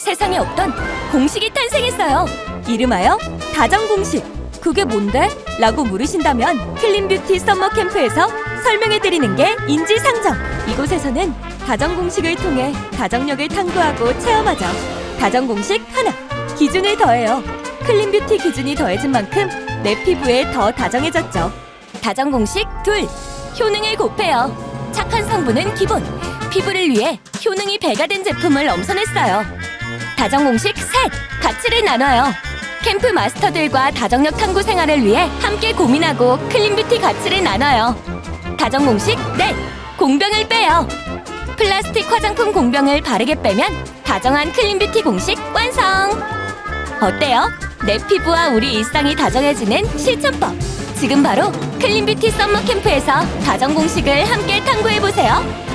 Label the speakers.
Speaker 1: 세상에 없던 공식이 탄생했어요. 이름하여 다정 공식. 그게 뭔데? 라고 물으신다면 클린뷰티 서머 캠프에서 설명해 드리는 게 인지상정. 이곳에서는 다정 공식을 통해 다정력을 탐구하고 체험하죠. 다정 공식 하나. 기준을 더해요. 클린뷰티 기준이 더해진 만큼 내 피부에 더 다정해졌죠. 다정 공식 둘. 효능을 곱해요. 착한 성분은 기본. 피부를 위해 효능이 배가 된 제품을 엄선했어요. 다정 공식 셋. 가치를 나눠요. 캠프 마스터들과 다정력 탐구 생활을 위해 함께 고민하고 클린뷰티 가치를 나눠요. 다정 공식 넷. 공병을 빼요. 플라스틱 화장품 공병을 바르게 빼면 다정한 클린뷰티 공식 완성. 어때요? 내 피부와 우리 일상이 다정해지는 실천법. 지금 바로 클린뷰티 썸머 캠프에서 다정 공식을 함께 탐구해 보세요.